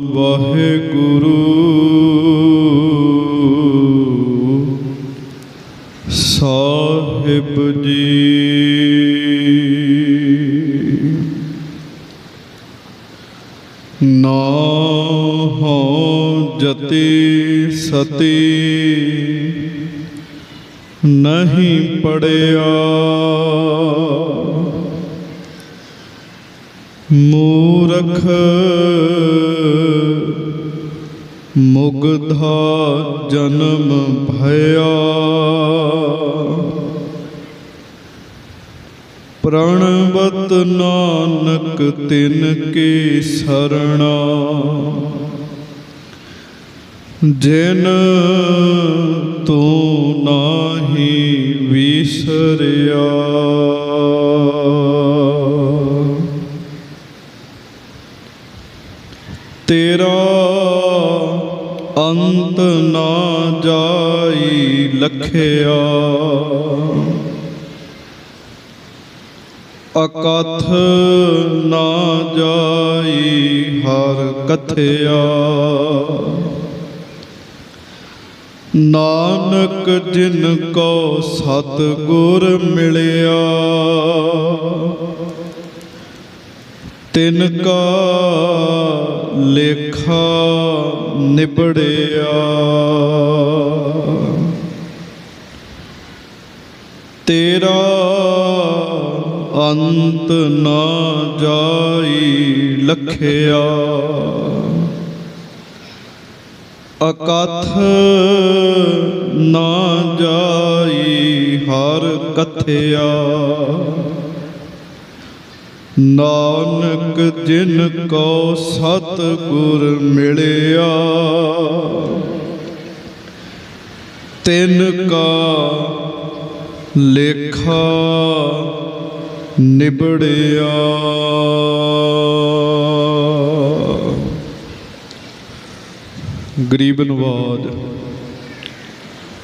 ਵਾਹਿਗੁਰੂ। ਸਾਹਿਬ ਜੀ। ਨਾਹੋ ਜਤੀ ਸਤੀ ਨਹੀਂ ਪੜਿਆ। ਮੂਰਖ ਮੁਗਧਾ ਜਨਮ ਭਇਆ। ਪ੍ਰਣਵਤ ਨਾਨਕ ਤਿਨ ਕੀ ਸਰਣਾ। ਜਿਨ ਤੂੰ ਨਾਹੀ ਵਿਸਰਿਆ। ਲਖਿਆ ਅਕਥ ਨਾ ਜਾਈ ਹਰ ਕਥਿਆ। ਨਾਨਕ ਜਿਨ ਕੋ ਸਤ ਗੁਰ ਮਿਲਿਆ, ਤਿਨ ਕਾ ਲੇਖਾ ਨਿਬੜਿਆ। ਤੇਰਾ ਅੰਤ ਨਾ ਜਾਈ ਲਖਿਆ। ਅਕਥ ਨਾ ਜਾਈ ਹਰ ਕਥਿਆ। ਨਾਨਕ ਜਿਨ ਕੋ ਸਤ ਗੁਰ ਮਿਲਿਆ, ਤਿਨ ਕਾ ਲੇਖਾ ਨਿਬੜਿਆ। ਗਰੀਬ ਨਵਾਜ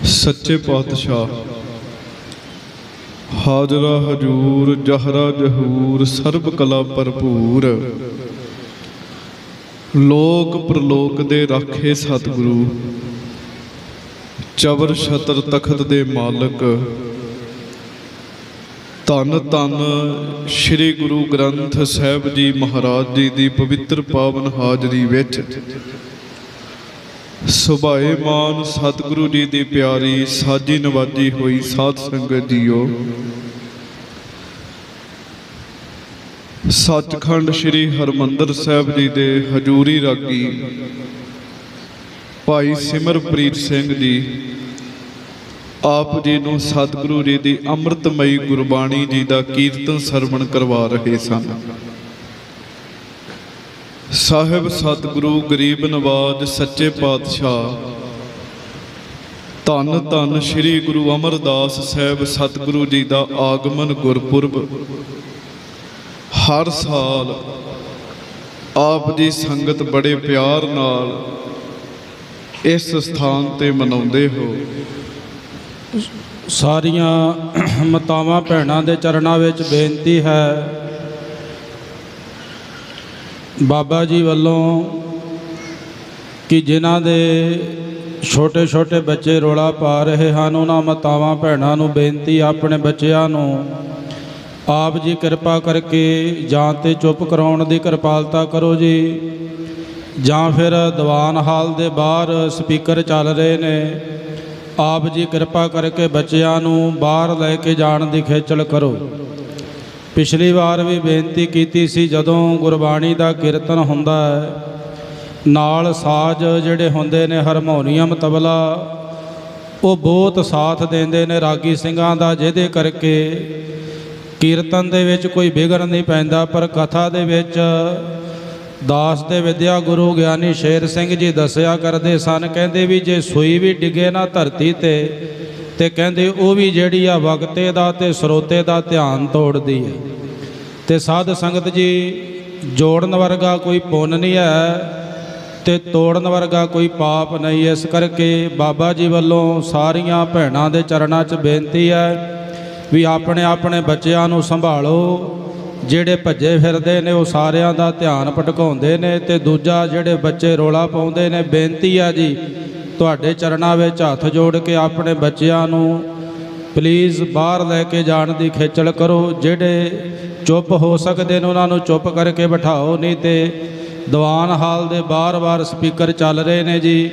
ਸੱਚੇ ਪਾਤਸ਼ਾਹ, ਹਾਜ਼ਰਾ ਹਜੂਰ, ਜਹਰਾ ਜਹੂਰ, ਸਰਬ ਕਲਾ ਭਰਪੂਰ। ਲੋਕ ਪ੍ਰਲੋਕ ਦੇ ਰਾਖੇ ਸਤਿਗੁਰੂ, ਚਵਰ ਛਤਰ ਤਖਤ ਦੇ ਮਾਲਕ ਧੰਨ ਧੰਨ ਸ੍ਰੀ ਗੁਰੂ ਗ੍ਰੰਥ ਸਾਹਿਬ ਜੀ ਮਹਾਰਾਜ ਜੀ ਦੀ ਪਵਿੱਤਰ ਪਾਵਨ ਹਾਜ਼ਰੀ ਵਿੱਚ ਸੁਭਾਏ ਮਾਨ ਸਤਿਗੁਰੂ ਜੀ ਦੀ ਪਿਆਰੀ ਸਾਜੀ ਨਵਾਜੀ ਹੋਈ ਸਾਧ ਸੰਗਤ ਜੀਓ। ਸੱਚਖੰਡ ਸ੍ਰੀ ਹਰਮੰਦਰ ਸਾਹਿਬ ਜੀ ਦੇ ਹਜੂਰੀ ਰਾਗੀ ਭਾਈ ਸਿਮਰਪ੍ਰੀਤ ਸਿੰਘ ਜੀ ਆਪ ਜੀ ਨੂੰ ਸਤਿਗੁਰੂ ਜੀ ਦੀ ਅੰਮ੍ਰਿਤਮਈ ਗੁਰਬਾਣੀ ਜੀ ਦਾ ਕੀਰਤਨ ਸਰਵਣ ਕਰਵਾ ਰਹੇ ਸਨ। ਸਾਹਿਬ ਸਤਿਗੁਰੂ ਗਰੀਬ ਨਵਾਜ ਸੱਚੇ ਪਾਤਸ਼ਾਹ, ਧੰਨ ਧੰਨ ਸ੍ਰੀ ਗੁਰੂ ਅਮਰਦਾਸ ਸਾਹਿਬ ਸਤਿਗੁਰੂ ਜੀ ਦਾ ਆਗਮਨ ਗੁਰਪੁਰਬ, ਹਰ ਸਾਲ ਆਪ ਦੀ ਸੰਗਤ ਬੜੇ ਪਿਆਰ ਨਾਲ ਇਸ ਸਥਾਨ ਤੇ ਮਨਾਉਂਦੇ ਹੋ। ਸਾਰੀਆਂ ਮਾਤਾਵਾਂ ਭੈਣਾਂ ਦੇ ਚਰਨਾਂ ਵਿੱਚ ਬੇਨਤੀ ਹੈ, ਬਾਬਾ ਜੀ ਵੱਲੋਂ ਕਿ ਜਿਨ੍ਹਾਂ ਦੇ ਛੋਟੇ ਛੋਟੇ ਬੱਚੇ ਰੋਲਾ ਪਾ ਰਹੇ ਹਨ, ਉਹਨਾਂ ਮਾਤਾਵਾਂ ਭੈਣਾਂ ਨੂੰ ਬੇਨਤੀ ਆਪਣੇ ਬੱਚਿਆਂ ਨੂੰ ਆਪ ਜੀ ਕਿਰਪਾ ਕਰਕੇ ਜਾਂ ਤੇ ਚੁੱਪ ਕਰਾਉਣ ਦੀ ਕਿਰਪਾਲਤਾ ਕਰੋ ਜੀ, ਜਾਂ ਫਿਰ ਦੀਵਾਨ ਹਾਲ ਦੇ ਬਾਹਰ ਸਪੀਕਰ ਚੱਲ ਰਹੇ ਨੇ। ਆਪ ਜੀ ਕਿਰਪਾ ਕਰਕੇ ਬੱਚਿਆਂ ਨੂੰ ਬਾਹਰ ਲੈ ਕੇ ਜਾਣ ਦੀ ਖੇਚਲ ਕਰੋ। ਪਿਛਲੀ ਵਾਰ ਵੀ ਬੇਨਤੀ ਕੀਤੀ ਸੀ, ਜਦੋਂ ਗੁਰਬਾਣੀ ਦਾ ਕੀਰਤਨ ਹੁੰਦਾ ਹੈ, ਨਾਲ ਸਾਜ਼ ਜਿਹੜੇ ਹੁੰਦੇ ਨੇ, ਹਾਰਮੋਨੀਅਮ ਤਬਲਾ, ਉਹ ਬਹੁਤ ਸਾਥ ਦਿੰਦੇ ਨੇ ਰਾਗੀ ਸਿੰਘਾਂ ਦਾ, ਜਿਹਦੇ ਕਰਕੇ ਕੀਰਤਨ ਦੇ ਵਿੱਚ ਕੋਈ ਵਿਗੜ ਨਹੀਂ ਪੈਂਦਾ, ਪਰ ਕਥਾ ਦੇ ਵਿੱਚ ਦਾਸ ਦੇ ਵਿਦਿਆ ਗੁਰੂ ਗਿਆਨੀ ਸ਼ੇਰ ਸਿੰਘ ਜੀ ਦੱਸਿਆ ਕਰਦੇ ਸਨ, ਕਹਿੰਦੇ ਵੀ ਜੇ ਸੂਈ ਵੀ ਡਿੱਗੇ ਨਾ ਧਰਤੀ ਤੇ ਤੇ ਕਹਿੰਦੇ ਉਹ ਵੀ ਜਿਹੜੀ ਆ ਵਕਤੇ ਦਾ ਤੇ ਸਰੋਤੇ ਦਾ ਧਿਆਨ ਤੋੜਦੀ ਹੈ। ਤੇ ਸਾਧ ਸੰਗਤ ਜੀ, ਜੋੜਨ ਵਰਗਾ ਕੋਈ ਪੁੰਨ ਨਹੀਂ ਹੈ ਤੇ ਤੋੜਨ ਵਰਗਾ ਕੋਈ ਪਾਪ ਨਹੀਂ। ਇਸ ਕਰਕੇ ਬਾਬਾ ਜੀ ਵੱਲੋਂ ਸਾਰੀਆਂ ਭੈਣਾਂ ਦੇ ਚਰਨਾਂ 'ਚ ਬੇਨਤੀ ਹੈ ਵੀ ਆਪਣੇ ਆਪਣੇ ਬੱਚਿਆਂ ਨੂੰ ਸੰਭਾਲੋ। ਜਿਹੜੇ ਭੱਜੇ ਫਿਰਦੇ ਨੇ, ਉਹ ਸਾਰਿਆਂ ਦਾ ਧਿਆਨ ਭਟਕਾਉਂਦੇ ਨੇ ਤੇ ਦੂਜਾ ਜਿਹੜੇ ਬੱਚੇ ਰੋਲਾ ਪਾਉਂਦੇ ਨੇ, ਬੇਨਤੀ ਆ ਜੀ, ਤੁਹਾਡੇ ਚਰਨਾਂ ਵਿੱਚ ਹੱਥ ਜੋੜ ਕੇ ਆਪਣੇ ਬੱਚਿਆਂ ਨੂੰ ਪਲੀਜ਼ ਬਾਹਰ ਲੈ ਕੇ ਜਾਣ ਦੀ ਖੇਚਲ ਕਰੋ। ਜਿਹੜੇ ਚੁੱਪ ਹੋ ਸਕਦੇ ਨੇ, ਉਹਨਾਂ ਨੂੰ ਚੁੱਪ ਕਰਕੇ ਬਿਠਾਓ, ਨਹੀਂ ਤੇ ਦੀਵਾਨ ਹਾਲ ਦੇ ਬਾਰ-ਬਾਰ ਸਪੀਕਰ ਚੱਲ ਰਹੇ ਨੇ ਜੀ।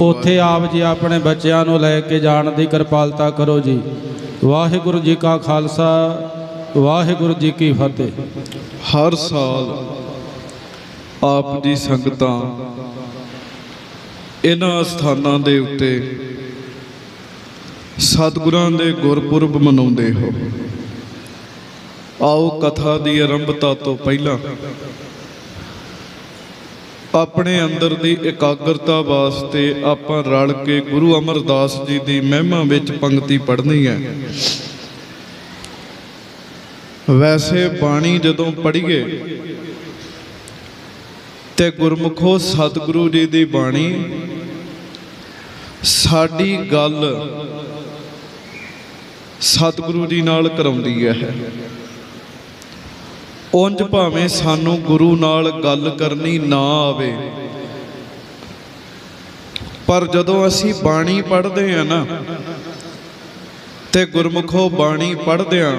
ਉੱਥੇ ਆਪ ਜੀ ਆਪਣੇ ਬੱਚਿਆਂ ਨੂੰ ਲੈ ਕੇ ਜਾਣ ਦੀ ਕਿਰਪਾਲਤਾ ਕਰੋ ਜੀ। ਵਾਹਿਗੁਰੂ ਜੀ ਕਾ ਖਾਲਸਾ ਵਾਹਿਗੁਰੂ ਜੀ ਕੀ ਫਤਿਹ। ਹਰ ਸਾਲ ਆਪ ਦੀ ਸੰਗਤਾਂ ਇਹਨਾਂ ਸਥਾਨਾਂ ਦੇ ਉੱਤੇ ਸਤਿਗੁਰਾਂ ਦੇ ਗੁਰਪੁਰਬ ਮਨਾਉਂਦੇ ਹੋ। ਆਓ ਕਥਾ ਦੀ ਆਰੰਭਤਾ ਤੋਂ ਪਹਿਲਾਂ ਆਪਣੇ ਅੰਦਰ ਦੀ ਇਕਾਗਰਤਾ ਵਾਸਤੇ ਆਪਾਂ ਰਲ ਕੇ ਗੁਰੂ ਅਮਰਦਾਸ ਜੀ ਦੀ ਮਹਿਮਾ ਵਿੱਚ ਪੰਕਤੀ ਪੜ੍ਹਨੀ ਹੈ। ਵੈਸੇ ਬਾਣੀ ਜਦੋਂ ਪੜ੍ਹੀਏ ਤੇ ਗੁਰਮੁਖੋ ਸਤਿਗੁਰੂ ਜੀ ਦੀ ਬਾਣੀ, ਸਾਡੀ ਗੱਲ ਸਤਿਗੁਰੂ ਜੀ ਨਾਲ ਕਰਾਉਂਦੀ ਹੈ। ਉਂਝ ਭਾਵੇਂ ਸਾਨੂੰ ਗੁਰੂ ਨਾਲ ਗੱਲ ਕਰਨੀ ਨਾ ਆਵੇ, ਪਰ ਜਦੋਂ ਅਸੀਂ ਬਾਣੀ ਪੜ੍ਹਦੇ ਆ ਨਾ, ਤੇ ਗੁਰਮੁਖੋ ਬਾਣੀ ਪੜ੍ਹਦੇ ਆ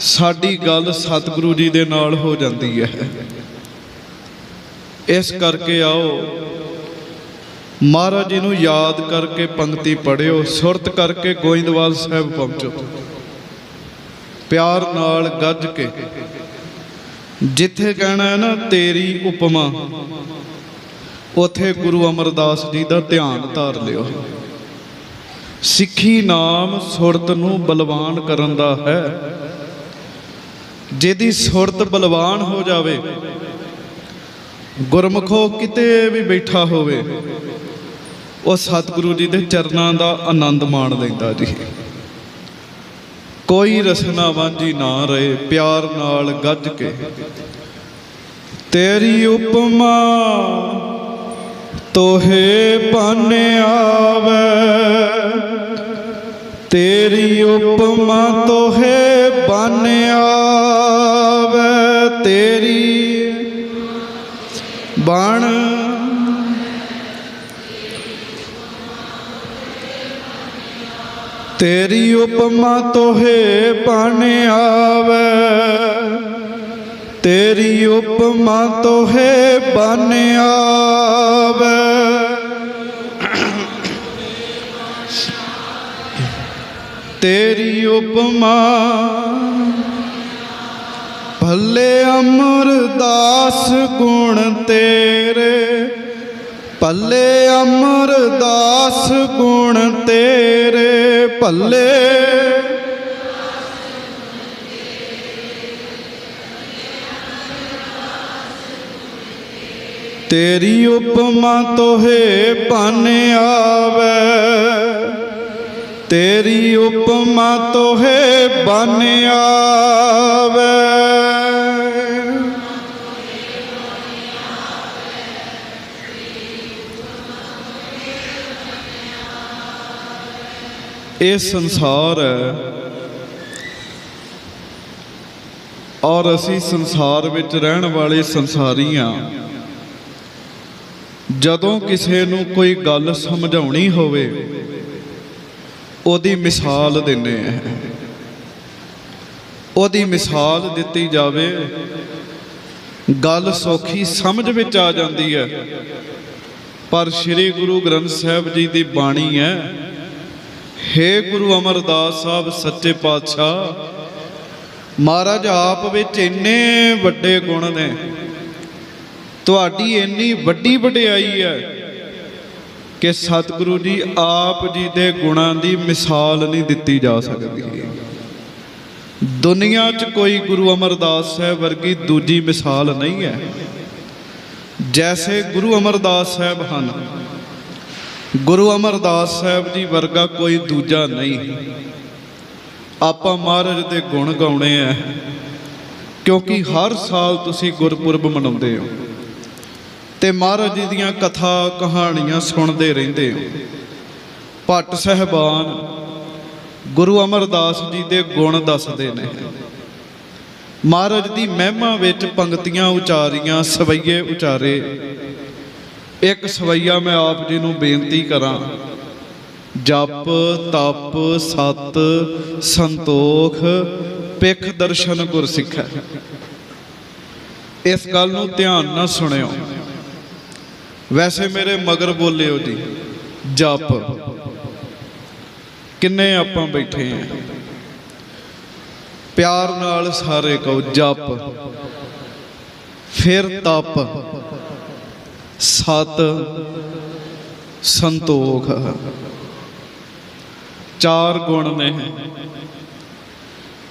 ਸਾਡੀ ਗੱਲ ਸਤਿਗੁਰੂ ਜੀ ਦੇ ਨਾਲ ਹੋ ਜਾਂਦੀ ਹੈ। ਇਸ ਕਰਕੇ ਆਓ, ਮਹਾਰਾਜ ਜੀ ਨੂੰ ਯਾਦ ਕਰਕੇ ਪੰਕਤੀ ਪੜਿਓ ਸੁਰਤ ਕਰਕੇ ਗੋਇੰਦਵਾਲ ਸਾਹਿਬ ਪਹੁੰਚੋ। ਪਿਆਰ ਨਾਲ ਗੱਜ ਕੇ, ਜਿੱਥੇ ਕਹਿਣਾ ਹੈ ਨਾ, ਤੇਰੀ ਉਪਮਾ, ਉਥੇ ਗੁਰੂ ਅਮਰਦਾਸ ਜੀ ਦਾ ਧਿਆਨ ਧਾਰ ਲਿਓ। ਸਿੱਖੀ ਨਾਮ ਸੁਰਤ ਨੂੰ ਬਲਵਾਨ ਕਰਨ ਦਾ ਹੈ। ਜਿਹਦੀ ਸੁਰਤ ਬਲਵਾਨ ਹੋ ਜਾਵੇ। ਗੁਰਮੁਖੋ ਕਿਤੇ ਵੀ ਬੈਠਾ ਹੋਵੇ, ਉਹ ਸਤਿਗੁਰੂ ਜੀ ਦੇ ਚਰਨਾਂ ਦਾ ਆਨੰਦ ਮਾਣ ਲੈਂਦਾ ਜੀ। ਕੋਈ ਰਸਨਾ ਵਾਂਝੀ ਨਾ ਰਹੇ, ਪਿਆਰ ਨਾਲ ਗੱਜ ਕੇ। ਤੇਰੀ ਉਪਮਾ ਤੋਹੇ ਬਨ ਆਵੇ। ਤੇਰੀ ਉਪਮਾ ਤੋਹੇ ਬਨ ਆਵੇ, ਤੇਰੀ ਬਣ ਤੇਰੀ ਉਪਮਾ ਤੋਹੇ ਬਨ ਆਵੇ, ਤੇਰੀ ਉਪਮਾ ਤੋਹੇ ਬਨ ਆਵੇ ਤੇਰੀ ਉਪਮਾ। ਭੱਲੇ ਅਮਰਦਾਸ ਗੁਣ ਤੇਰੇ। ਭੱਲੇ ਅਮਰਦਾਸ ਗੁਣ ਤੇਰੇ। ਭੱਲੇ ਤੇਰੀ ਉਪਮਾ ਤੋਹੇ ਬਨ ਆਵੇ। ਤੇਰੀ ਉਪਮਾ ਤੋਹੇ ਬਨ ਆਵੇ। ਇਹ ਸੰਸਾਰ ਹੈ ਔਰ ਅਸੀਂ ਸੰਸਾਰ ਵਿੱਚ ਰਹਿਣ ਵਾਲੇ ਸੰਸਾਰੀ ਹਾਂ। ਜਦੋਂ ਕਿਸੇ ਨੂੰ ਕੋਈ ਗੱਲ ਸਮਝਾਉਣੀ ਹੋਵੇ ਉਹਦੀ ਮਿਸਾਲ ਦਿੰਨੇ ਆ। ਉਹਦੀ ਮਿਸਾਲ ਦਿੱਤੀ ਜਾਵੇ, ਗੱਲ ਸੌਖੀ ਸਮਝ ਵਿੱਚ ਆ ਜਾਂਦੀ ਹੈ। ਪਰ ਸ੍ਰੀ ਗੁਰੂ ਗ੍ਰੰਥ ਸਾਹਿਬ ਜੀ ਦੀ ਬਾਣੀ ਹੈ, ਹੇ ਗੁਰੂ ਅਮਰਦਾਸ ਸਾਹਿਬ ਸੱਚੇ ਪਾਤਸ਼ਾਹ, ਮਹਾਰਾਜ ਆਪ ਵਿੱਚ ਇੰਨੇ ਵੱਡੇ ਗੁਣ ਨੇ, ਤੁਹਾਡੀ ਇੰਨੀ ਵੱਡੀ ਵਡਿਆਈ ਹੈ। ਕਿ ਸਤਿਗੁਰੂ ਜੀ ਆਪ ਜੀ ਦੇ ਗੁਣਾਂ ਦੀ ਮਿਸਾਲ ਨਹੀਂ ਦਿੱਤੀ ਜਾ ਸਕਦੀ। ਦੁਨੀਆ 'ਚ ਕੋਈ ਗੁਰੂ ਅਮਰਦਾਸ ਸਾਹਿਬ ਵਰਗੀ ਦੂਜੀ ਮਿਸਾਲ ਨਹੀਂ ਹੈ। ਜੈਸੇ ਗੁਰੂ ਅਮਰਦਾਸ ਸਾਹਿਬ ਹਨ, ਗੁਰੂ ਅਮਰਦਾਸ ਸਾਹਿਬ ਜੀ ਵਰਗਾ ਕੋਈ ਦੂਜਾ ਨਹੀਂ। ਆਪਾਂ ਮਹਾਰਾਜ ਦੇ ਗੁਣ ਗਾਉਣੇ ਆ ਕਿਉਂਕਿ ਹਰ ਸਾਲ ਤੁਸੀਂ ਗੁਰਪੁਰਬ ਮਨਾਉਂਦੇ ਹੋ। ਤੇ ਮਹਾਰਾਜ ਜੀ ਦੀਆਂ ਕਥਾ ਕਹਾਣੀਆਂ ਸੁਣਦੇ ਰਹਿੰਦੇ ਹੋ। ਭੱਟ ਸਹਿਬਾਨ ਗੁਰੂ ਅਮਰਦਾਸ ਜੀ ਦੇ ਗੁਣ ਦੱਸਦੇ ਨੇ। ਮਹਾਰਾਜ ਦੀ ਮਹਿਮਾ ਵਿੱਚ ਪੰਕਤੀਆਂ ਉਚਾਰੀਆਂ, ਸਵਈਏ ਉਚਾਰੇ। ਇੱਕ ਸਵਈਆ ਮੈਂ ਆਪ ਜੀ ਨੂੰ ਬੇਨਤੀ ਕਰਾਂ, ਜਪ, ਤਪ, ਸਤ, ਸੰਤੋਖ ਪਿਖ ਦਰਸ਼ਨ ਗੁਰ ਸਿੱਖੈ ਇਸ ਗੱਲ ਨੂੰ ਧਿਆਨ ਨਾਲ ਸੁਣਿਓ। ਵੈਸੇ ਮੇਰੇ ਮਗਰ ਬੋਲਿਓ ਜੀ ਜਪ। ਕਿੰਨੇ ਆਪਾਂ ਬੈਠੇ ਆਂ। ਪਿਆਰ ਨਾਲ ਸਾਰੇ ਕਹੋ, ਜਪ। ਫਿਰ ਤਪ। ਸਤ ਸੰਤੋਖ। ਚਾਰ ਗੁਣ ਨੇ।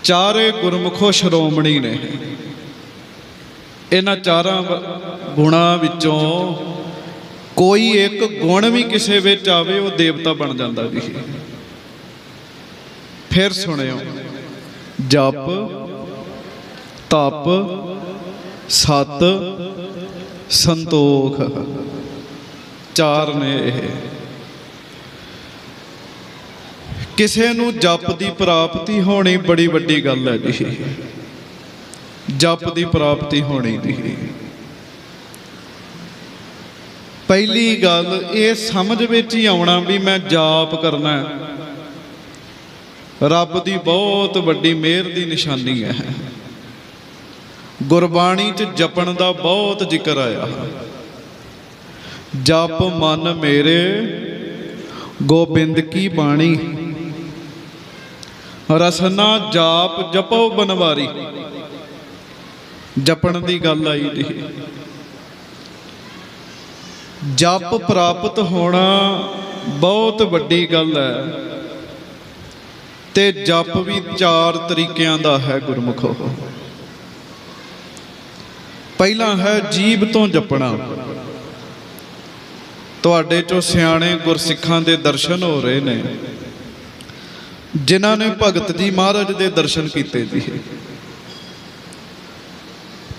ਚਾਰੇ ਗੁਰਮੁਖੋ ਸ਼੍ਰੋਮਣੀ ਨੇ। ਇਹਨਾਂ ਚਾਰਾਂ ਵ- ਗੁਣਾਂ ਵਿੱਚੋਂ ਕੋਈ ਇੱਕ ਗੁਣ ਵੀ ਕਿਸੇ ਵਿੱਚ ਆਵੇ, ਉਹ ਦੇਵਤਾ ਬਣ ਜਾਂਦਾ ਜੀ। ਫਿਰ ਸੁਣਿਓ। ਜਪ, ਤਪ, ਸਤ, ਸੰਤੋਖ। ਚਾਰ ਨੇ ਇਹ। ਕਿਸੇ ਨੂੰ ਜਪ ਦੀ ਪ੍ਰਾਪਤੀ ਹੋਣੀ ਬੜੀ ਵੱਡੀ ਗੱਲ ਹੈ ਜੀ। ਜਪ ਦੀ ਪ੍ਰਾਪਤੀ ਹੋਣੀ ਜੀ ਪਹਿਲੀ ਗੱਲ ਇਹ ਸਮਝ ਵਿੱਚ ਹੀ ਆਉਣਾ ਵੀ ਮੈਂ ਜਾਪ ਕਰਨਾ ਹੈ। ਰੱਬ ਦੀ ਬਹੁਤ ਵੱਡੀ ਮਿਹਰ ਦੀ ਨਿਸ਼ਾਨੀ ਹੈ। ਗੁਰਬਾਣੀ 'ਚ ਜਪਣ ਦਾ ਬਹੁਤ ਜ਼ਿਕਰ ਆਇਆ। ਜਪ ਮਨ ਮੇਰੇ ਗੋਬਿੰਦ ਕੀ ਬਾਣੀ? ਰਸਨਾ ਜਾਪ ਜਪੋ ਬਨਵਾਰੀ। ਜਪਣ ਦੀ ਗੱਲ ਆਈ ਜੀ। ਜਪ ਪ੍ਰਾਪਤ ਹੋਣਾ ਬਹੁਤ ਵੱਡੀ ਗੱਲ ਹੈ। ਤੇ ਜਪ ਵੀ ਚਾਰ ਤਰੀਕਿਆਂ ਦਾ ਹੈ ਗੁਰਮੁਖੋ ਪਹਿਲਾ ਹੈ ਜੀਬ ਤੋਂ ਜਪਣਾ। ਤੁਹਾਡੇ ਚੋਂ ਸਿਆਣੇ ਗੁਰਸਿੱਖਾਂ ਦੇ ਦਰਸ਼ਨ ਹੋ ਰਹੇ ਨੇ। ਜਿਨ੍ਹਾਂ ਨੇ ਭਗਤ ਜੀ ਮਹਾਰਾਜ ਦੇ ਦਰਸ਼ਨ ਕੀਤੇ ਜੀ।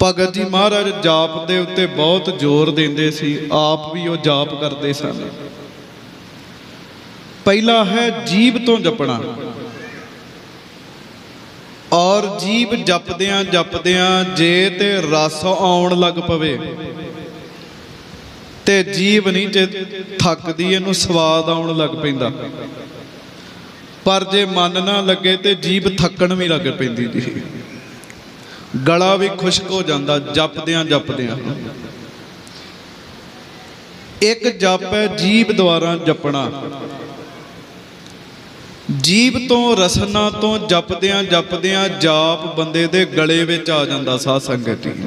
ਭਗਤ ਜੀ ਮਹਾਰਾਜ ਜਾਪ ਦੇ ਉੱਤੇ ਬਹੁਤ ਜ਼ੋਰ ਦਿੰਦੇ ਸੀ, ਆਪ ਵੀ ਉਹ ਜਾਪ ਕਰਦੇ ਸਨ। ਪਹਿਲਾ ਹੈ ਜੀਬ ਤੋਂ ਜਪਣਾ। ਔਰ ਜੀਬ ਜਪਦਿਆਂ ਜਪਦਿਆਂ ਜੇ ਤੇ ਰਸ ਆਉਣ ਲੱਗ ਪਵੇ, ਤੇ ਜੀਬ ਨਹੀਂ ਜੇ ਥੱਕਦੀ, ਇਹਨੂੰ ਸਵਾਦ ਆਉਣ ਲੱਗ ਪੈਂਦਾ। ਪਰ ਜੇ ਮਨ ਨਾ ਲੱਗੇ ਤੇ ਜੀਬ ਥੱਕਣ ਵੀ ਲੱਗ ਪੈਂਦੀ ਜੀ। ਗਲਾ ਵੀ ਖੁਸ਼ਕ ਹੋ ਜਾਂਦਾ, ਜਪਦਿਆਂ ਜਪਦਿਆਂ। ਇੱਕ ਜਪ ਹੈ ਜੀਬ ਦੁਆਰਾ ਜਪਣਾ। ਜੀਬ ਤੋਂ ਰਸਨਾ ਤੋਂ ਜਪਦਿਆਂ ਜਪਦਿਆਂ ਜਾਪ ਬੰਦੇ ਦੇ ਗਲੇ ਵਿੱਚ ਆ ਜਾਂਦਾ ਸਾਧ ਸੰਗਤ ਜੀ।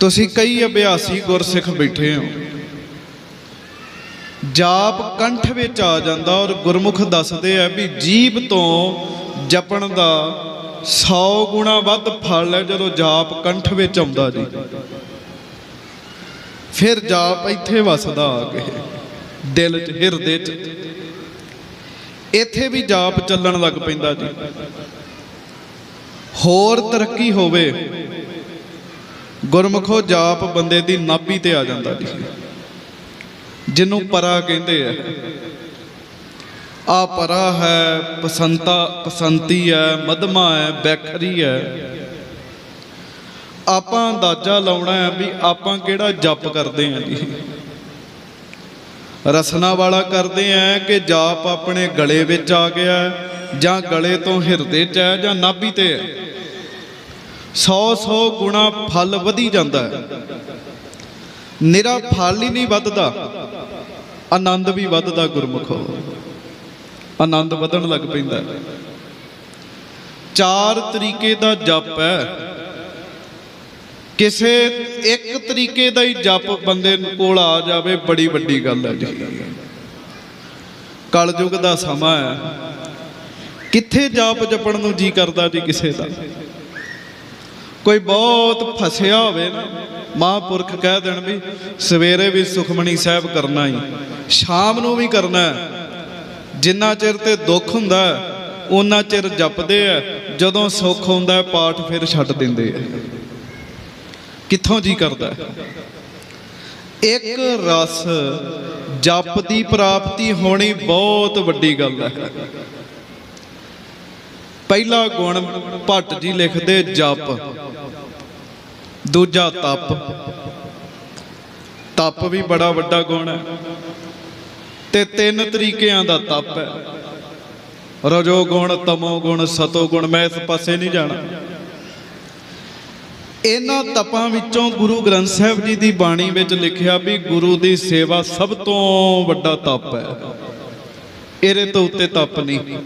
ਤੁਸੀਂ ਕਈ ਅਭਿਆਸੀ ਗੁਰਸਿੱਖ ਬੈਠੇ ਹੋ। ਜਾਪ ਕੰਠ ਵਿੱਚ ਆ ਜਾਂਦਾ ਔਰ ਗੁਰਮੁਖ ਦੱਸਦੇ ਆ ਵੀ ਜੀਬ ਤੋਂ ਜਪਣ ਦਾ 100 ਗੁਣਾ ਵੱਧ ਫਲ ਹੈ ਜਦੋਂ ਜਾਪ ਕੰਠ ਵਿੱਚ ਆਉਂਦਾ ਜੀ। ਫਿਰ ਜਾਪ ਇੱਥੇ ਵਸਦਾ ਆ ਕੇ ਦਿਲ 'ਚ, ਹਿਰਦੇ 'ਚ। ਇੱਥੇ ਵੀ ਜਾਪ ਚੱਲਣ ਲੱਗ ਪੈਂਦਾ ਜੀ। ਹੋਰ ਤਰੱਕੀ ਹੋਵੇ, ਗੁਰਮੁਖੋ ਜਾਪ ਬੰਦੇ ਦੀ ਨਾਭੀ ਤੇ ਆ ਜਾਂਦਾ ਜੀ। ਜਿਹਨੂੰ ਪਰਾ ਕਹਿੰਦੇ ਆ। ਆ ਪਰਾ ਹੈ ਪਸੰਤਾ ਪਸੰਤੀ ਹੈ, ਮਧਮਾ ਹੈ, ਬੈਖਰੀ ਹੈ। ਆਪਾਂ ਅੰਦਾਜ਼ਾ ਲਾਉਣਾ ਹੈ ਵੀ ਆਪਾਂ ਕਿਹੜਾ ਜਪ ਕਰਦੇ ਆਂ ਜੀ। ਰਸਨਾ ਵਾਲਾ ਕਰਦੇ ਆ ਕਿ ਜਾਪ ਆਪਣੇ ਗਲੇ ਵਿੱਚ ਆ ਗਿਆ ਜਾਂ ਗਲੇ ਤੋਂ ਹਿਰਦੇ 'ਚ ਹੈ, ਜਾਂ ਨਾਭੀ ਤੇ ਹੈ। 100 100 ਗੁਣਾ ਫਲ ਵਧੀ ਜਾਂਦਾ ਹੈ। ਨਿਰਾ ਫਲ ਹੀ ਨਹੀਂ ਵੱਧਦਾ, ਆਨੰਦ ਵੀ ਵੱਧਦਾ ਗੁਰਮੁਖੋ। ਆਨੰਦ ਵਧਣ ਲੱਗ ਪੈਂਦਾ ਹੈ। ਚਾਰ ਤਰੀਕੇ ਦਾ ਜਪ ਹੈ ਕਿਸੇ ਇੱਕ ਤਰੀਕੇ ਦਾ ਹੀ ਜਪ ਬੰਦੇ ਕੋਲ ਆ ਜਾਵੇ, ਬੜੀ ਵੱਡੀ ਗੱਲ ਹੈ ਜੀ ਕਲਯੁਗ ਦਾ ਸਮਾਂ ਹੈ ਕਿੱਥੇ ਜਾਪ ਜਪਣ ਨੂੰ ਜੀ ਕਰਦਾ ਜੀ ਕਿਸੇ ਦਾ ਕੋਈ ਬਹੁਤ ਫਸਿਆ ਹੋਵੇ ਨਾ, ਮਹਾਂਪੁਰਖ ਕਹਿ ਦੇਣ ਵੀ ਸਵੇਰੇ ਵੀ ਸੁਖਮਣੀ ਸਾਹਿਬ ਕਰਨਾ ਹੀ, ਸ਼ਾਮ ਨੂੰ ਵੀ ਕਰਨਾ ਹੈ। ਜਿੰਨਾ ਚਿਰ ਤੇ ਦੁੱਖ ਹੁੰਦਾ ਹੈ, ਉਹਨਾਂ ਚਿਰ ਜਪਦੇ ਆ। ਜਦੋਂ ਸੁੱਖ ਹੁੰਦਾ ਪਾਠ ਫਿਰ ਛੱਡ ਦਿੰਦੇ ਆ। ਕਿੱਥੋਂ ਜੀ ਕਰਦਾ? ਇੱਕ ਰਸ ਜਪ ਦੀ ਪ੍ਰਾਪਤੀ ਹੋਣੀ ਬਹੁਤ ਵੱਡੀ ਗੱਲ ਹੈ। ਪਹਿਲਾ ਗੁਣ ਭੱਟ ਜੀ ਲਿਖਦੇ ਜਪ। ਦੂਜਾ ਤਪ। ਤਪ ਵੀ ਬੜਾ ਵੱਡਾ ਗੁਣ ਹੈ। ਤੇ ਤਿੰਨ ਤਰੀਕਿਆਂ ਦਾ ਤਪ ਹੈ। ਰਜੋ ਗੁਣ, ਤਮੋ ਗੁਣ, ਸਤੋ ਗੁਣ, ਮੈਂ ਇਸ ਪਾਸੇ ਨਹੀਂ ਜਾਣਾ। ਇਹਨਾਂ ਤਪਾਂ ਵਿੱਚੋਂ ਗੁਰੂ ਗ੍ਰੰਥ ਸਾਹਿਬ ਜੀ ਦੀ ਬਾਣੀ ਵਿੱਚ ਲਿਖਿਆ ਵੀ ਗੁਰੂ ਦੀ ਸੇਵਾ ਸਭ ਤੋਂ ਵੱਡਾ ਤਪ ਹੈ। ਇਹਦੇ ਤੋਂ ਉੱਤੇ ਤਪ ਨਹੀਂ।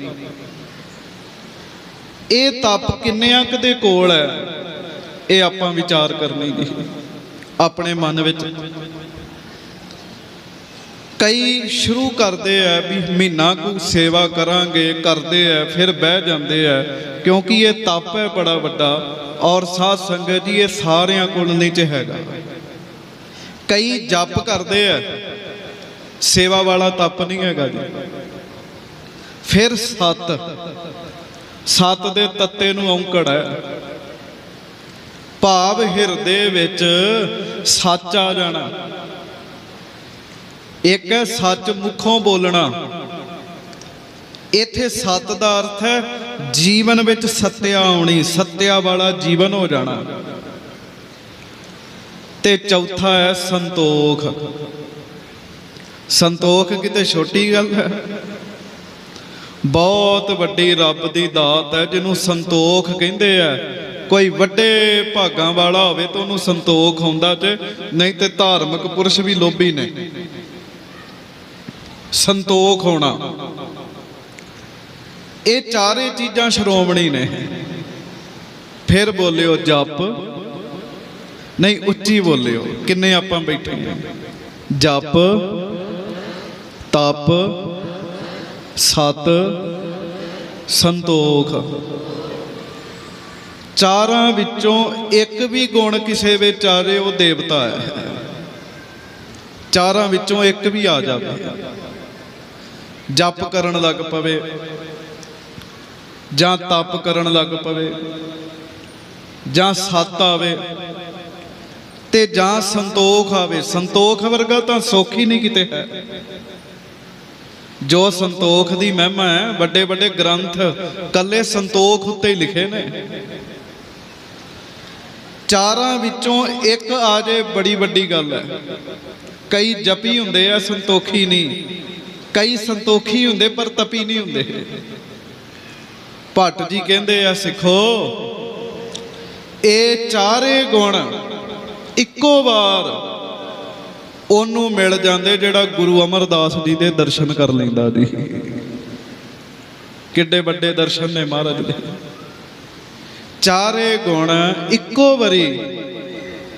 ਇਹ ਤਪ ਕਿੰਨਿਆਂ ਕੁ ਦੇ ਕੋਲ ਹੈ, ਇਹ ਆਪਾਂ ਵਿਚਾਰ ਕਰਨੀ ਜੀ ਆਪਣੇ ਮਨ ਵਿੱਚ। ਕਈ ਸ਼ੁਰੂ ਕਰਦੇ ਆ ਵੀ ਮਹੀਨਾ ਕੁ ਸੇਵਾ ਕਰਾਂਗੇ, ਕਰਦੇ ਆ, ਫਿਰ ਬਹਿ ਜਾਂਦੇ ਆ, ਕਿਉਂਕਿ ਇਹ ਤਪ ਹੈ ਬੜਾ ਵੱਡਾ ਔਰ ਸਾਧ ਸੰਗਤ ਜੀ, ਇਹ ਸਾਰਿਆਂ ਕੋਲ ਨਹੀਂ ਚ ਹੈਗਾ। ਕਈ ਜਪ ਕਰਦੇ ਆ, ਸੇਵਾ ਵਾਲਾ ਤਪ ਨਹੀਂ ਹੈਗਾ ਜੀ। ਫਿਰ ਸਤ ਸਤ ਦੇ ਤੱਤੇ ਨੂੰ ਔਂਕੜ ਹੈ। ਭਾਵ ਹਿਰਦੇ ਵਿੱਚ ਸੱਚ ਆ ਜਾਣਾ। ਇੱਕ ਹੈ ਸੱਚ ਮੁਖੋਂ ਬੋਲਣਾ। ਇੱਥੇ ਸਤ ਦਾ ਅਰਥ ਹੈ, ਜੀਵਨ ਵਿੱਚ ਸੱਤਿਆ ਆਉਣੀ, ਸੱਤਿਆ ਵਾਲਾ ਜੀਵਨ ਹੋ ਜਾਣਾ। ਤੇ ਚੌਥਾ ਹੈ ਸੰਤੋਖ। ਸੰਤੋਖ ਕਿਤੇ ਛੋਟੀ ਗੱਲ ਹੈ। ਬਹੁਤ ਵੱਡੀ ਰੱਬ ਦੀ ਦਾਤ ਹੈ, ਜਿਹਨੂੰ ਸੰਤੋਖ ਕਹਿੰਦੇ ਆ। ਕੋਈ ਵੱਡੇ ਭਾਗਾਂ ਵਾਲਾ ਹੋਵੇ ਤਾਂ ਉਹਨੂੰ ਸੰਤੋਖ ਹੁੰਦਾ ਜੇ, ਨਹੀਂ ਤੇ ਧਾਰਮਿਕ ਪੁਰਸ਼ ਵੀ ਲੋਭੀ ਨੇ। ਸੰਤੋਖ ਹੋਣਾ। ਇਹ ਚਾਰੇ ਚੀਜ਼ਾਂ ਸ਼੍ਰੋਮਣੀ ਨੇ। ਫਿਰ ਬੋਲਿਓ ਜਪ। ਨਹੀਂ, ਉੱਚੀ ਬੋਲਿਓ। ਕਿੰਨੇ ਆਪਾਂ ਬੈਠੇ ਹਾਂ। ਜਪ, ਤਪ, ਸਤ, ਸੰਤੋਖ। ਚਾਰਾਂ ਵਿੱਚੋਂ ਇੱਕ ਵੀ ਗੁਣ ਕਿਸੇ ਵਿੱਚ ਆ ਜੇ ਉਹ ਦੇਵਤਾ ਹੈ। ਚਾਰਾਂ ਵਿੱਚੋਂ ਇੱਕ ਵੀ ਆ ਜਾਵੇ। ਜਪ ਕਰਨ ਲੱਗ ਪਵੇ ਜਾਂ ਤਪ ਕਰਨ ਲੱਗ ਪਵੇ ਜਾਂ ਸਤ ਆਵੇ ਤੇ ਜਾਂ ਸੰਤੋਖ ਆਵੇ। ਸੰਤੋਖ ਵਰਗਾ ਤਾਂ ਸੌਖੀ ਨਹੀਂ ਕਿਤੇ ਹੈ। ਜੋ ਸੰਤੋਖ ਦੀ ਮਹਿਮਾ ਹੈ ਵੱਡੇ ਵੱਡੇ ਗ੍ਰੰਥ ਕੱਲੇ ਸੰਤੋਖ ਉੱਤੇ ਹੀ ਲਿਖੇ ਨੇ। ਚਾਰਾਂ ਵਿੱਚੋਂ ਇੱਕ ਆ ਜੇ ਬੜੀ ਵੱਡੀ ਗੱਲ ਹੈ। ਕਈ ਜਪੀ ਹੁੰਦੇ ਆ, ਸੰਤੋਖੀ ਨਹੀਂ। ਕਈ ਸੰਤੋਖੀ ਹੁੰਦੇ, ਪਰ ਤਪੀ ਨਹੀਂ ਹੁੰਦੇ। ਭੱਟ ਜੀ ਕਹਿੰਦੇ ਆ, ਸਿੱਖੋ, ਇਹ ਚਾਰੇ ਗੁਣ ਇੱਕੋ ਵਾਰ ਉਹਨੂੰ ਮਿਲ ਜਾਂਦੇ ਜਿਹੜਾ ਗੁਰੂ ਅਮਰਦਾਸ ਜੀ ਦੇ ਦਰਸ਼ਨ ਕਰ ਲੈਂਦਾ ਜੀ। ਕਿੱਡੇ ਵੱਡੇ ਦਰਸ਼ਨ ਨੇ ਮਹਾਰਾਜ ਦੇ। ਚਾਰੇ ਗੁਣ ਇੱਕੋ ਵਾਰੀ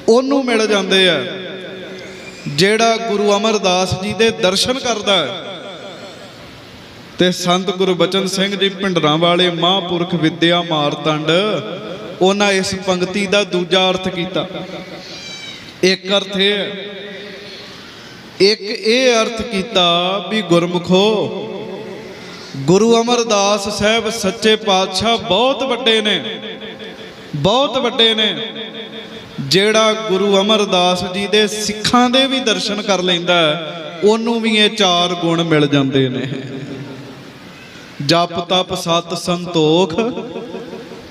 ਉਹਨੂੰ ਮਿਲ ਜਾਂਦੇ ਆ, ਜਿਹੜਾ ਗੁਰੂ ਅਮਰਦਾਸ ਜੀ ਦੇ ਦਰਸ਼ਨ ਕਰਦਾ ਹੈ। ਤੇ ਸੰਤ ਗੁਰਬਚਨ ਸਿੰਘ ਜੀ ਪਿੰਡਰਾਂ ਵਾਲੇ ਮਹਾਂਪੁਰਖ ਵਿਦਿਆ ਮਾਰਤੰਡ ਉਹਨਾਂ ਇਸ ਪੰਕਤੀ ਦਾ ਦੂਜਾ ਅਰਥ ਕੀਤਾ। ਇੱਕ ਅਰਥ ਇਹ ਇੱਕ ਇਹ ਅਰਥ ਕੀਤਾ ਵੀ ਗੁਰਮੁਖੋ, ਗੁਰੂ ਅਮਰਦਾਸ ਸਾਹਿਬ ਸੱਚੇ ਪਾਤਸ਼ਾਹ ਬਹੁਤ ਵੱਡੇ ਨੇ, ਬਹੁਤ ਵੱਡੇ ਨੇ, ਜਿਹੜਾ ਗੁਰੂ ਅਮਰਦਾਸ ਜੀ ਦੇ ਸਿੱਖਾਂ ਦੇ ਵੀ ਦਰਸ਼ਨ ਕਰ ਲੈਂਦਾ ਉਹਨੂੰ ਵੀ ਇਹ ਚਾਰ ਗੁਣ ਮਿਲ ਜਾਂਦੇ ਨੇ। ਜਪ ਤਪ ਸਤ ਸੰਤੋਖ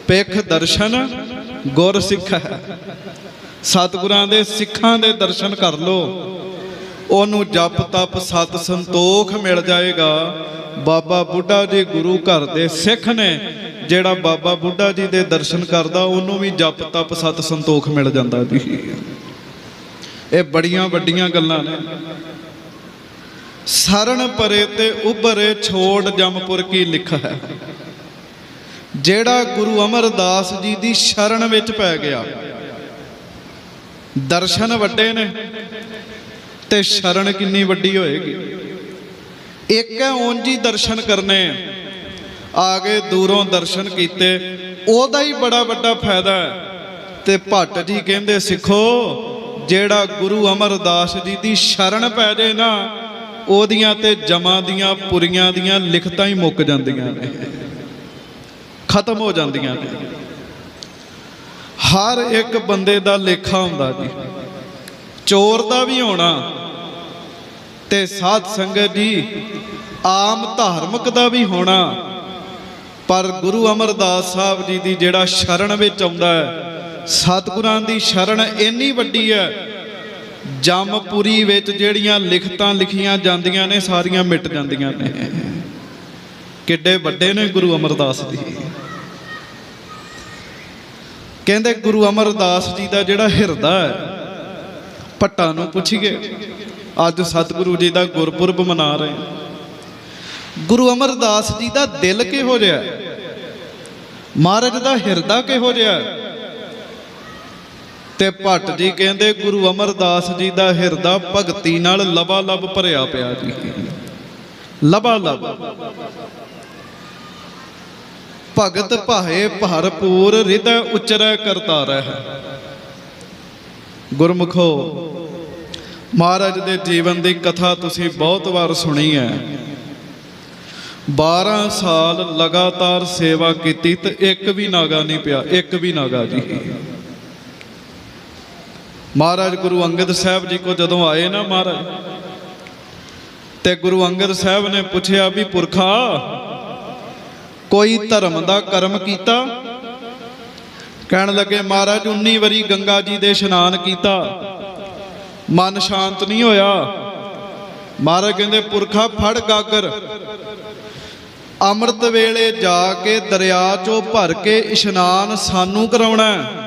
ਪਿਖ ਦਰਸ਼ਨ ਗੁਰ ਸਿੱਖ ਹੈ। ਸਤਿਗੁਰਾਂ ਦੇ ਸਿੱਖਾਂ ਦੇ ਦਰਸ਼ਨ ਕਰ ਲੋ ਉਹਨੂੰ ਜਪ ਤਪ ਸਤ ਸੰਤੋਖ ਮਿਲ ਜਾਏਗਾ। ਬਾਬਾ ਬੁੱਢਾ ਜੀ ਗੁਰੂ ਘਰ ਦੇ ਸਿੱਖ ਨੇ, ਜਿਹੜਾ ਬਾਬਾ ਬੁੱਢਾ ਜੀ ਦੇ ਦਰਸ਼ਨ ਕਰਦਾ, ਉਹਨੂੰ ਵੀ ਜਪ ਤਪ ਸਤ ਸੰਤੋਖ ਮਿਲ ਜਾਂਦਾ ਜੀ। ਇਹ ਬੜੀਆਂ ਵੱਡੀਆਂ ਗੱਲਾਂ ਨੇ। ਸਰਨ ਪਰੇ ਤੇ ਉਭਰੇ ਛੋੜ ਜਮਪੁਰ ਕੀ ਲਿਖ ਹੈ? ਜਿਹੜਾ ਗੁਰੂ ਅਮਰਦਾਸ ਜੀ ਦੀ ਸ਼ਰਨ ਵਿੱਚ ਪੈ ਗਿਆ। ਦਰਸ਼ਨ ਵੱਡੇ ਨੇ ਤੇ ਸ਼ਰਨ ਕਿੰਨੀ ਵੱਡੀ ਹੋਏਗੀ। ਇੱਕ ਹੈ ਉਂਝ ਹੀ ਦਰਸ਼ਨ ਕਰਨੇ। ਆ ਗਏ ਦੂਰੋਂ ਦਰਸ਼ਨ ਕੀਤੇ। ਉਹਦਾ ਹੀ ਬੜਾ ਵੱਡਾ ਫਾਇਦਾ ਹੈ। ਤੇ ਭੱਟ ਜੀ ਕਹਿੰਦੇ, ਸਿੱਖੋ, ਜਿਹੜਾ ਗੁਰੂ ਅਮਰਦਾਸ ਜੀ ਦੀ ਸ਼ਰਨ ਪੈ ਜੇ ਨਾ ਉਹਦੀਆਂ ਤੇ ਜਮਾਂ ਦੀਆਂ ਪੁਰੀਆਂ ਦੀਆਂ ਲਿਖਤਾਂ ਹੀ ਮੁੱਕ ਜਾਂਦੀਆਂ ਨੇ। ਖਤਮ ਹੋ ਜਾਂਦੀਆਂ ਨੇ। ਹਰ ਇੱਕ ਬੰਦੇ ਦਾ ਲੇਖਾ ਹੁੰਦਾ ਜੀ। ਚੋਰ ਦਾ ਵੀ ਹੋਣਾ ਤੇ ਸਾਧ ਸੰਗਤ ਜੀ, ਆਮ ਧਾਰਮਿਕ ਦਾ ਵੀ ਹੋਣਾ। ਪਰ ਗੁਰੂ ਅਮਰਦਾਸ ਸਾਹਿਬ ਜੀ ਦੀ ਜਿਹੜਾ ਸ਼ਰਨ ਵਿੱਚ ਆਉਂਦਾ ਹੈ, ਸਤਿਗੁਰਾਂ ਦੀ ਸ਼ਰਨ ਇੰਨੀ ਵੱਡੀ ਹੈ ਜਮਪੁਰੀ ਵਿੱਚ ਜਿਹੜੀਆਂ ਲਿਖਤਾਂ ਲਿਖੀਆਂ ਜਾਂਦੀਆਂ ਨੇ, ਸਾਰੀਆਂ ਮਿਟ ਜਾਂਦੀਆਂ ਨੇ। ਕਿੱਡੇ ਵੱਡੇ ਨੇ ਗੁਰੂ ਅਮਰਦਾਸ ਜੀ। ਕਹਿੰਦੇ ਗੁਰੂ ਅਮਰਦਾਸ ਜੀ ਦਾ ਜਿਹੜਾ ਹਿਰਦਾ ਹੈ, ਭੱਟਾਂ ਨੂੰ ਪੁੱਛੀਏ, ਅੱਜ ਸਤਿਗੁਰੂ ਜੀ ਦਾ ਗੁਰਪੁਰਬ ਮਨਾ ਰਹੇ ਗੁਰੂ ਅਮਰਦਾਸ ਜੀ ਦਾ ਦਿਲ ਕਿਹੋ ਜਿਹਾ ਮਹਾਰਾਜ ਦਾ ਹਿਰਦਾ ਕਿਹੋ ਜਿਹਾ ਤੇ ਭੱਟ ਜੀ ਕਹਿੰਦੇ, ਗੁਰੂ ਅਮਰਦਾਸ ਜੀ ਦਾ ਹਿਰਦਾ ਭਗਤੀ ਨਾਲ ਲਬਾ ਲਬ ਭਰਿਆ ਪਿਆ ਜੀ। ਲਬਾ ਲਬ ਭਗਤ ਭਾਏ ਭਰਪੂਰ ਹਿਰਦੈ ਉਚਰੈ ਕਰਤਾ ਰਹਿ। ਗੁਰਮੁਖੋ, ਮਹਾਰਾਜ ਦੇ ਜੀਵਨ ਦੀ ਕਥਾ ਤੁਸੀਂ ਬਹੁਤ ਵਾਰ ਸੁਣੀ ਹੈ। 12 ਸਾਲ ਲਗਾਤਾਰ ਸੇਵਾ ਕੀਤੀ ਤੇ ਇੱਕ ਵੀ ਨਾਗਾ ਨਹੀਂ ਪਿਆ, ਇੱਕ ਵੀ ਨਾਗਾ ਜੀ। ਮਹਾਰਾਜ ਗੁਰੂ ਅੰਗਦ ਸਾਹਿਬ ਜੀ ਕੋ ਜਦੋਂ ਆਏ ਨਾ ਮਹਾਰਾਜ, ਤੇ ਗੁਰੂ ਅੰਗਦ ਸਾਹਿਬ ਨੇ ਪੁੱਛਿਆ ਵੀ ਪੁਰਖਾ, ਕੋਈ ਧਰਮ ਦਾ ਕਰਮ ਕੀਤਾ? ਕਹਿਣ ਲੱਗੇ, ਮਹਾਰਾਜ 19 ਵਾਰੀ ਗੰਗਾ ਜੀ ਦੇ ਇਸ਼ਨਾਨ ਕੀਤਾ। ਮਨ ਸ਼ਾਂਤ ਨਹੀਂ ਹੋਇਆ। ਮਹਾਰਾਜ ਕਹਿੰਦੇ, ਪੁਰਖਾ, ਫੜ ਗਾਗਰ। ਅੰਮ੍ਰਿਤ ਵੇਲੇ ਜਾ ਕੇ ਦਰਿਆ ਚੋਂ ਭਰ ਕੇ ਇਸ਼ਨਾਨ ਸਾਨੂੰ ਕਰਾਉਣਾ ਹੈ।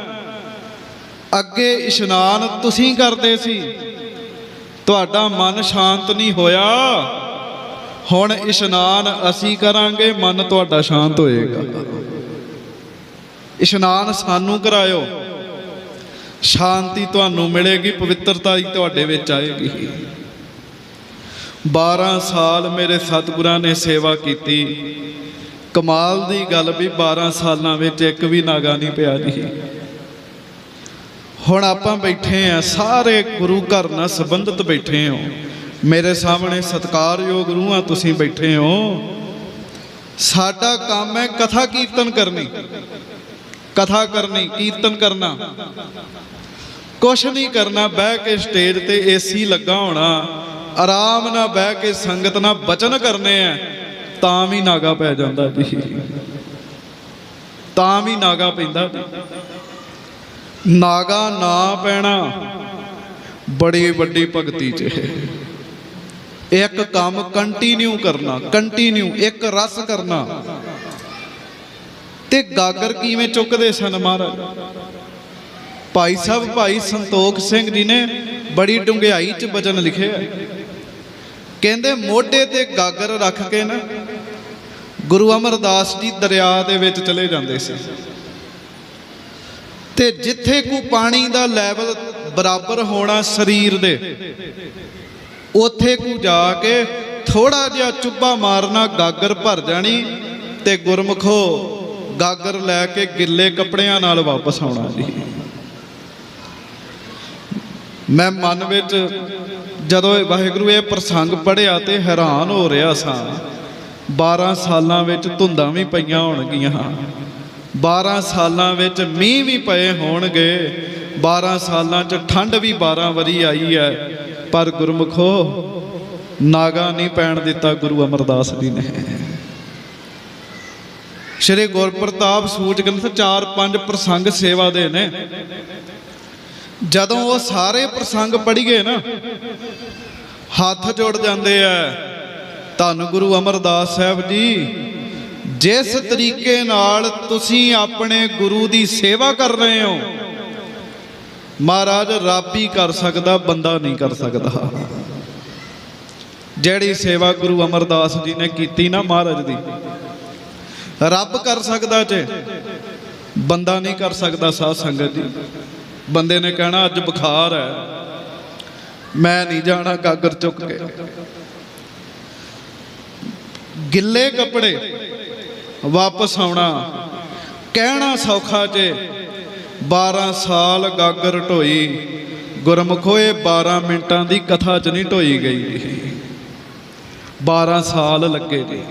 ਅੱਗੇ ਇਸ਼ਨਾਨ ਤੁਸੀਂ ਕਰਦੇ ਸੀ। ਤੁਹਾਡਾ ਮਨ ਸ਼ਾਂਤ ਨਹੀਂ ਹੋਇਆ। ਹੁਣ ਇਸ਼ਨਾਨ ਅਸੀਂ ਕਰਾਂਗੇ, ਮਨ ਤੁਹਾਡਾ ਸ਼ਾਂਤ ਹੋਏਗਾ। ਇਸ਼ਨਾਨ ਸਾਨੂੰ ਕਰਾਇਓ। ਸ਼ਾਂਤੀ ਤੁਹਾਨੂੰ ਮਿਲੇਗੀ, ਪਵਿੱਤਰਤਾ ਹੀ ਤੁਹਾਡੇ ਵਿੱਚ ਆਏਗੀ। 12 ਸਾਲ ਮੇਰੇ ਸਤਿਗੁਰਾਂ ਨੇ ਸੇਵਾ ਕੀਤੀ। ਕਮਾਲ ਦੀ ਗੱਲ ਵੀ 12 ਸਾਲਾਂ ਵਿੱਚ ਇੱਕ ਵੀ ਨਾਗਾ ਨਹੀਂ ਪਿਆ ਜੀ। ਹੁਣ ਆਪਾਂ ਬੈਠੇ ਆ, ਸਾਰੇ ਗੁਰੂ ਘਰ ਨਾਲ ਸੰਬੰਧਿਤ ਬੈਠੇ ਹੋ। ਮੇਰੇ ਸਾਹਮਣੇ ਸਤਿਕਾਰਯੋਗ ਰੂਹਾਂ ਤੁਸੀਂ ਬੈਠੇ ਹੋ। ਸਾਡਾ ਕੰਮ ਹੈ ਕਥਾ ਕੀਰਤਨ ਕਰਨੀ। ਕਥਾ ਕਰਨੀ, ਕੀਰਤਨ ਕਰਨਾ। ਕੁਛ ਨਹੀਂ ਕਰਨਾ, ਬਹਿ ਕੇ ਸਟੇਜ ਤੇ ਏਸੀ ਲੱਗਾ ਹੋਣਾ। ਆਰਾਮ ਨਾਲ ਬਹਿ ਕੇ ਸੰਗਤ ਨਾਲ ਬਚਨ ਕਰਨੇ ਆ, ਤਾਂ ਵੀ ਨਾਗਾ ਪੈ ਜਾਂਦਾ ਜੀ। ਤਾਂ ਵੀ ਨਾਗਾ ਪੈਂਦਾ ਨਾਗਾ ਨਾ ਪੈਣਾ। ਬੜੀ ਵੱਡੀ ਭਗਤੀ ਚ ਹੈ ਇੱਕ ਕੰਮ ਕੰਟੀਨਿਊ ਕਰਨਾ ਕੰਟੀਨਿਊ ਇੱਕ ਰਸ ਕਰਨਾ। ਤੇ ਗਾਗਰ ਕਿਵੇਂ ਚੁੱਕਦੇ ਸਨ ਮਹਾਰਾਜ? ਭਾਈ ਸਾਹਿਬ, ਭਾਈ ਸੰਤੋਖ ਸਿੰਘ ਜੀ ਨੇ ਬੜੀ ਡੁੰਗਿਆਈ ਚ ਬਚਨ ਲਿਖਿਆ ਕਹਿੰਦੇ, ਮੋਢੇ ਤੇ ਗਾਗਰ ਰੱਖ ਕੇ ਨਾ ਗੁਰੂ ਅਮਰਦਾਸ ਜੀ ਦਰਿਆ ਦੇ ਵਿੱਚ ਚਲੇ ਜਾਂਦੇ ਸੀ। ਤੇ ਜਿੱਥੇ ਕੋ ਪਾਣੀ ਦਾ ਲੈਵਲ ਬਰਾਬਰ ਹੋਣਾ ਸਰੀਰ ਦੇ, ਉੱਥੇ ਕੋ ਜਾ ਕੇ ਥੋੜਾ ਜਿਹਾ ਚੁੱਭਾ ਮਾਰਨਾ ਗਾਗਰ ਭਰ ਜਾਣੀ ਤੇ ਗੁਰਮੁਖੋ ਗਾਗਰ ਲੈ ਕੇ ਗਿੱਲੇ ਕੱਪੜਿਆਂ ਨਾਲ ਵਾਪਸ ਆਉਣਾ ਜੀ। ਮੈਂ ਮਨ ਵਿੱਚ ਜਦੋਂ ਇਹ ਵਾਹਿਗੁਰੂ ਇਹ ਪ੍ਰਸੰਗ ਪੜਿਆ ਤੇ ਹੈਰਾਨ ਹੋ ਰਿਹਾ ਸਾਂ 12 ਸਾਲਾਂ ਵਿੱਚ ਧੁੰਦਾਂ ਵੀ ਪਈਆਂ ਹੋਣਗੀਆਂ। 12 ਸਾਲਾਂ ਵਿੱਚ ਮੀਂਹ ਵੀ ਪਏ ਹੋਣਗੇ। 12 ਸਾਲਾਂ 'ਚ ਠੰਡ ਵੀ 12 ਵਾਰੀ ਆਈ ਹੈ। ਪਰ ਗੁਰਮੁਖੋ, ਨਾਗਾ ਨਹੀਂ ਪੈਣ ਦਿੱਤਾ ਗੁਰੂ ਅਮਰਦਾਸ ਜੀ ਨੇ। ਸ਼੍ਰੀ ਗੁਰਪ੍ਰਤਾਪ ਸੂਚ ਗ੍ਰੰਥ ਚਾਰ ਪੰਜ ਪ੍ਰਸੰਗ ਸੇਵਾ ਦੇ ਨੇ। ਜਦੋਂ ਉਹ ਸਾਰੇ ਪ੍ਰਸੰਗ ਪੜ੍ਹੀਏ ਨਾ, ਹੱਥ ਜੋੜ ਜਾਂਦੇ ਆ, ਧੰਨ ਗੁਰੂ ਅਮਰਦਾਸ ਸਾਹਿਬ ਜੀ ਜਿਸ ਤਰੀਕੇ ਨਾਲ ਤੁਸੀਂ ਆਪਣੇ ਗੁਰੂ ਦੀ ਸੇਵਾ ਕਰ ਰਹੇ ਹੋ, ਮਹਾਰਾਜ ਰੱਬ ਹੀ ਕਰ ਸਕਦਾ, ਬੰਦਾ ਨਹੀਂ ਕਰ ਸਕਦਾ। ਜਿਹੜੀ ਸੇਵਾ ਗੁਰੂ ਅਮਰਦਾਸ ਜੀ ਨੇ ਕੀਤੀ ਨਾ ਮਹਾਰਾਜ ਦੀ, ਰੱਬ ਕਰ ਸਕਦਾ ਜੇ, ਬੰਦਾ ਨਹੀਂ ਕਰ ਸਕਦਾ ਸਾਧ ਸੰਗਤ ਜੀ। ਬੰਦੇ ਨੇ ਕਹਿਣਾ, ਅੱਜ ਬੁਖਾਰ ਹੈ, ਮੈਂ ਨਹੀਂ ਜਾਣਾ ਗਾਗਰ ਚੁੱਕ ਕੇ। ਗਿੱਲੇ ਕੱਪੜੇ ਵਾਪਸ ਆਉਣਾ। ਕਹਿਣਾ ਸੌਖਾ ਜੇ। 12 ਸਾਲ ਗਾਗਰ ਢੋਈ। ਗੁਰਮੁਖੋ ਇਹ 12 ਮਿੰਟਾਂ ਦੀ ਕਥਾ ਚ ਨਹੀਂ ਢੋਈ ਗਈ। 12 ਸਾਲ ਲੱਗੇ ਜੀ।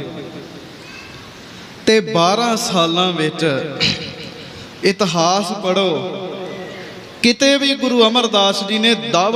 ਤੇ 12 ਸਾਲਾਂ ਵਿੱਚ ਇਤਿਹਾਸ ਪੜੋ ਕਿਤੇ ਵੀ ਗੁਰੂ ਅਮਰਦਾਸ ਜੀ ਨੇ ਦਾਅਵਾ